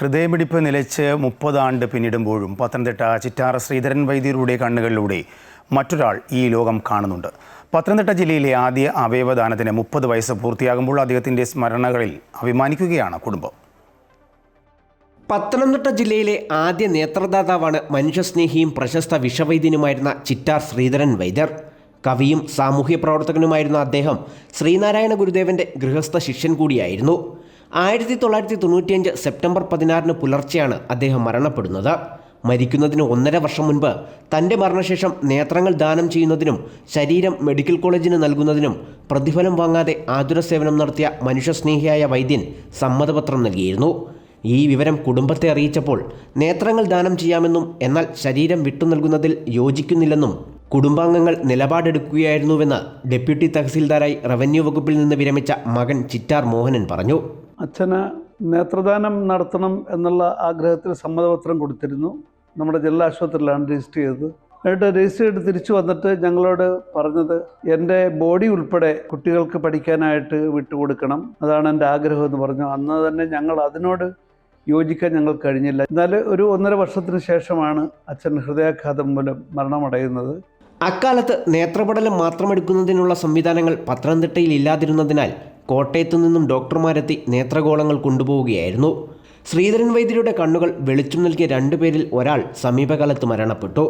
ഹൃദയമിടിപ്പ് നിലച്ച് മുപ്പതാണ്ട് പിന്നിടുമ്പോഴും പത്തനംതിട്ട ചിറ്റാറ ശ്രീധരൻ വൈദ്യരുടെ കണ്ണുകളിലൂടെ മറ്റൊരാൾ ഈ ലോകം കാണുന്നുണ്ട്. പത്തനംതിട്ട ജില്ലയിലെ ആദ്യ അവയവദാനത്തിന് മുപ്പത് വയസ്സ് പൂർത്തിയാകുമ്പോൾ അദ്ദേഹത്തിന്റെ സ്മരണകളിൽ അഭിമാനിക്കുകയാണ് കുടുംബം. പത്തനംതിട്ട ജില്ലയിലെ ആദ്യ നേത്രദാതാവാണ് മനുഷ്യസ്നേഹിയും പ്രശസ്ത വിഷവൈദ്യനുമായിരുന്ന ചിറ്റാർ ശ്രീധരൻ വൈദ്യർ. കവിയും സാമൂഹ്യ പ്രവർത്തകനുമായിരുന്ന അദ്ദേഹം ശ്രീനാരായണ ഗുരുദേവന്റെ ഗൃഹസ്ഥ ശിഷ്യൻ കൂടിയായിരുന്നു. ആയിരത്തി തൊള്ളായിരത്തി തൊണ്ണൂറ്റിയഞ്ച് സെപ്റ്റംബർ പതിനാറിന് പുലർച്ചെയാണ് അദ്ദേഹം മരണപ്പെടുന്നത്. മരിക്കുന്നതിന് ഒന്നര വർഷം മുൻപ് തന്റെ മരണശേഷം നേത്രങ്ങൾ ദാനം ചെയ്യുന്നതിനും ശരീരം മെഡിക്കൽ കോളേജിന് നൽകുന്നതിനും പ്രതിഫലം വാങ്ങാതെ ആതുര സേവനം നടത്തിയ മനുഷ്യസ്നേഹിയായ വൈദ്യൻ സമ്മതപത്രം നൽകിയിരുന്നു. ഈ വിവരം കുടുംബത്തെ അറിയിച്ചപ്പോൾ നേത്രങ്ങൾ ദാനം ചെയ്യാമെന്നും എന്നാൽ ശരീരം വിട്ടു നൽകുന്നതിൽ യോജിക്കുന്നില്ലെന്നും കുടുംബാംഗങ്ങൾ നിലപാടെടുക്കുകയായിരുന്നുവെന്ന് ഡെപ്യൂട്ടി തഹസീൽദാരായി റവന്യൂ വകുപ്പിൽ നിന്ന് വിരമിച്ച മകൻ ചിറ്റാർ മോഹനൻ പറഞ്ഞു. അച്ഛന് നേത്രദാനം നടത്തണം എന്നുള്ള ആഗ്രഹത്തിൽ സമ്മതപത്രം കൊടുത്തിരുന്നു. നമ്മുടെ ജില്ലാ ആശുപത്രിയിലാണ് രജിസ്റ്റർ ചെയ്തത്. എന്നിട്ട് രജിസ്റ്റർ ചെയ്ത് തിരിച്ചു വന്നിട്ട് ഞങ്ങളോട് പറഞ്ഞത് എന്റെ ബോഡി ഉൾപ്പെടെ കുട്ടികൾക്ക് പഠിക്കാനായിട്ട് വിട്ടുകൊടുക്കണം. അതാണ് എന്റെ ആഗ്രഹം എന്ന് പറഞ്ഞു. അന്ന് തന്നെ ഞങ്ങൾ അതിനോട് യോജിക്കാൻ ഞങ്ങൾ കഴിഞ്ഞില്ല. എന്നാൽ ഒരു ഒന്നര വർഷത്തിന് ശേഷമാണ് അച്ഛൻ ഹൃദയാഘാതം മൂലം മരണമടയുന്നത്. അക്കാലത്ത് നേത്രപടലം മാത്രമെടുക്കുന്നതിനുള്ള സംവിധാനങ്ങൾ പത്തനംതിട്ടയിൽ ഇല്ലാതിരുന്നതിനാൽ കോട്ടയത്തു നിന്നും ഡോക്ടർമാരെത്തി നേത്രഗോളങ്ങൾ കൊണ്ടുപോവുകയായിരുന്നു. ശ്രീധരൻ വൈദ്യരുടെ കണ്ണുകൾ വെളിച്ചം നൽകിയ രണ്ടുപേരിൽ ഒരാൾ സമീപകാലത്ത് മരണപ്പെട്ടു.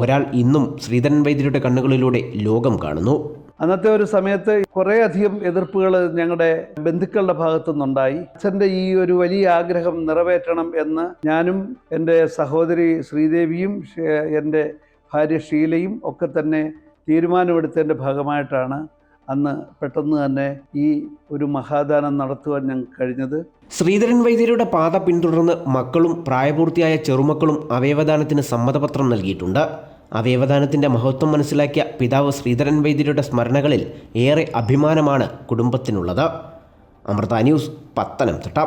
ഒരാൾ ഇന്നും ശ്രീധരൻ വൈദ്യരുടെ കണ്ണുകളിലൂടെ ലോകം കാണുന്നു. അന്നത്തെ ഒരു സമയത്ത് കുറേ അധികം എതിർപ്പുകൾ ഞങ്ങളുടെ ബന്ധുക്കളുടെ ഭാഗത്തു നിന്നുണ്ടായി അച്ഛന്റെ ഈ ഒരു വലിയ ആഗ്രഹം നിറവേറ്റണം എന്ന് ഞാനും എന്റെ സഹോദരി ശ്രീദേവിയും എന്റെ ഭാര്യ ഷീലയും ഒക്കെ തന്നെ തീരുമാനമെടുത്തതിന്റെ ഭാഗമായിട്ടാണ് അന്ന് പെട്ടെന്ന് തന്നെ ഈ ഒരു മഹാദാനം നടത്തുവാൻ ഞങ്ങൾക്ക് കഴിഞ്ഞത്. ശ്രീധരൻ വൈദ്യരുടെ പാത പിന്തുടർന്ന് മക്കളും പ്രായപൂർത്തിയായ ചെറുമക്കളും അവയവദാനത്തിന് സമ്മതപത്രം നൽകിയിട്ടുണ്ട്. അവയവദാനത്തിന്റെ മഹത്വം മനസ്സിലാക്കിയ പിതാവ് ശ്രീധരൻ വൈദ്യരുടെ സ്മരണകളിൽ ഏറെ അഭിമാനമാണ് കുടുംബത്തിനുള്ളത്. അമൃത ന്യൂസ് പത്തനംതിട്ട.